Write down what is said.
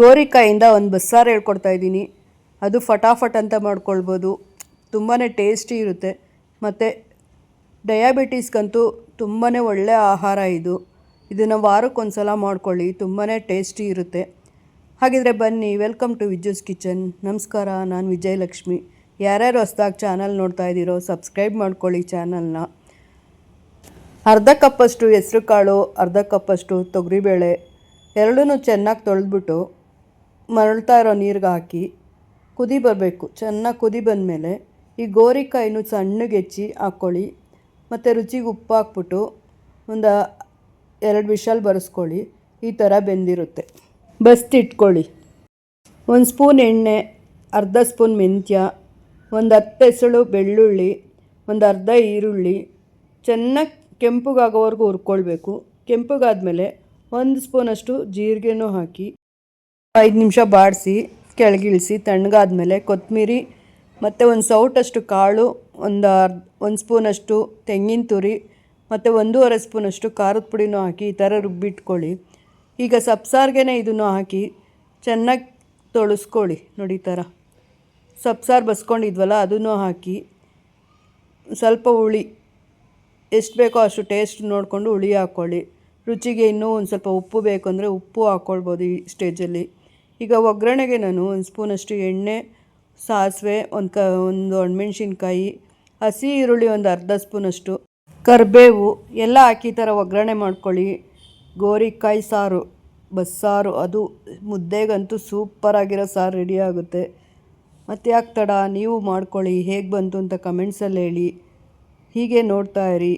ಗೋರಿಕಾಯಿಂದ ಒಂದು ಬಸ್ಸಾರು ಹೇಳ್ಕೊಡ್ತಾ ಇದ್ದೀನಿ. ಅದು ಫಟಾಫಟ್ ಅಂತ ಮಾಡ್ಕೊಳ್ಬೋದು. ತುಂಬಾ ಟೇಸ್ಟಿ ಇರುತ್ತೆ. ಮತ್ತು ಡಯಾಬಿಟೀಸ್ಗಂತೂ ತುಂಬಾ ಒಳ್ಳೆಯ ಆಹಾರ ಇದು. ಇದನ್ನು ವಾರಕ್ಕೊಂದ್ಸಲ ಮಾಡ್ಕೊಳ್ಳಿ ತುಂಬಾ ಟೇಸ್ಟಿ ಇರುತ್ತೆ. ಹಾಗಿದ್ರೆ ಬನ್ನಿ, ವೆಲ್ಕಮ್ ಟು ವಿಜ್ಯೂಸ್ ಕಿಚನ್. ನಮಸ್ಕಾರ, ನಾನು ವಿಜಯಲಕ್ಷ್ಮಿ. ಯಾರ್ಯಾರು ಹೊಸ್ದಾಗಿ ಚಾನಲ್ ನೋಡ್ತಾ ಇದ್ದೀರೋ, ಸಬ್ಸ್ಕ್ರೈಬ್ ಮಾಡ್ಕೊಳ್ಳಿ ಚಾನಲ್ನ. ಅರ್ಧ ಕಪ್ಪಷ್ಟು ಹೆಸ್ರು ಕಾಳು ಅರ್ಧ ಕಪ್ಪಷ್ಟು ತೊಗರಿಬೇಳೆ ಎರಡೂ ಚೆನ್ನಾಗಿ ತೊಳೆದ್ಬಿಟ್ಟು ಮರಳ್ತಾ ಇರೋ ನೀರಿಗೆ ಹಾಕಿ ಕುದಿ ಬರಬೇಕು. ಚೆನ್ನಾಗಿ ಕುದಿ ಬಂದಮೇಲೆ ಈ ಗೋರಿಕಾಯಿನೂ ಸಣ್ಣಗೆ ಹೆಚ್ಚಿ ಹಾಕ್ಕೊಳ್ಳಿ ಮತ್ತು ರುಚಿಗೆ ಉಪ್ಪು ಹಾಕ್ಬಿಟ್ಟು ಒಂದು ಎರಡು ವಿಷಲ್ ಬರೆಸ್ಕೊಳ್ಳಿ. ಈ ಥರ ಬೆಂದಿರುತ್ತೆ. ಬಸ್ತಿಟ್ಕೊಳ್ಳಿ ಒಂದು ಸ್ಪೂನ್ ಎಣ್ಣೆ, ಅರ್ಧ ಸ್ಪೂನ್ ಮೆಂತ್ಯ, ಒಂದು ಹತ್ತು ಎಸಳು ಬೆಳ್ಳುಳ್ಳಿ, ಒಂದು ಅರ್ಧ ಈರುಳ್ಳಿ. ಚೆನ್ನಾಗಿ ಕೆಂಪಗಾಗೋವರೆಗೂ ಹುರ್ಕೊಳ್ಬೇಕು. ಕೆಂಪಗಾದ್ಮೇಲೆ ಒಂದು ಸ್ಪೂನಷ್ಟು ಜೀರಿಗೆನೂ ಹಾಕಿ ಐದು ನಿಮಿಷ ಬಾಡಿಸಿ ಕೆಳಗಿಳಿಸಿ ತಣ್ಣಗಾದ್ಮೇಲೆ ಕೊತ್ತಂಬರಿ ಮತ್ತು ಒಂದು ಸೌಟಷ್ಟು ಕಾಳು, ಒಂದು ಅರ್ಧ, ಒಂದು ಸ್ಪೂನಷ್ಟು ತೆಂಗಿನ ತುರಿ, ಮತ್ತು ಒಂದೂವರೆ ಸ್ಪೂನಷ್ಟು ಖಾರದ ಪುಡಿನೂ ಹಾಕಿ ಈ ಥರ ರುಬ್ಬಿಟ್ಕೊಳ್ಳಿ. ಈಗ ಸಬ್ಸಾರ್ಗೆ ಇದನ್ನು ಹಾಕಿ ಚೆನ್ನಾಗಿ ತೊಳಸ್ಕೊಳ್ಳಿ ನೋಡಿ ಈ ಥರ. ಸಬ್ಸಾರು ಬಸ್ಕೊಂಡಿದ್ವಲ್ಲ, ಅದನ್ನು ಹಾಕಿ ಸ್ವಲ್ಪ ಹುಳಿ, ಎಷ್ಟು ಬೇಕೋ ಅಷ್ಟು ಟೇಸ್ಟ್ ನೋಡಿಕೊಂಡು ಹುಳಿ ಹಾಕ್ಕೊಳ್ಳಿ. ರುಚಿಗೆ ಇನ್ನೂ ಒಂದು ಸ್ವಲ್ಪ ಉಪ್ಪು ಬೇಕು ಅಂದರೆ ಉಪ್ಪು ಹಾಕ್ಕೊಳ್ಬೋದು ಈ ಸ್ಟೇಜಲ್ಲಿ. ಈಗ ಒಗ್ಗರಣೆಗೆ ನಾನು ಒಂದು ಸ್ಪೂನಷ್ಟು ಎಣ್ಣೆ, ಸಾಸಿವೆ, ಒಂದು ಕ, ಒಂದು ಒಣಮೆಣ್ಸಿನ್ಕಾಯಿ, ಹಸಿ ಈರುಳ್ಳಿ ಒಂದು ಅರ್ಧ ಸ್ಪೂನಷ್ಟು, ಕರಿಬೇವು ಎಲ್ಲ ಹಾಕಿ ಥರ ಒಗ್ಗರಣೆ ಮಾಡ್ಕೊಳ್ಳಿ. ಗೋರಿಕಾಯಿ ಸಾರು, ಬಸ್ಸಾರು, ಅದು ಮುದ್ದೆಗಂತೂ ಸೂಪರಾಗಿರೋ ಸಾರು ರೆಡಿ ಆಗುತ್ತೆ. ಮತ್ತು ಯಾಕೆ ತಡ? ನೀವು ಮಾಡ್ಕೊಳ್ಳಿ. ಹೇಗೆ ಬಂತು ಅಂತ ಕಮೆಂಟ್ಸಲ್ಲಿ ಹೇಳಿ. ಹೀಗೆ ನೋಡ್ತಾ ಇರಿ.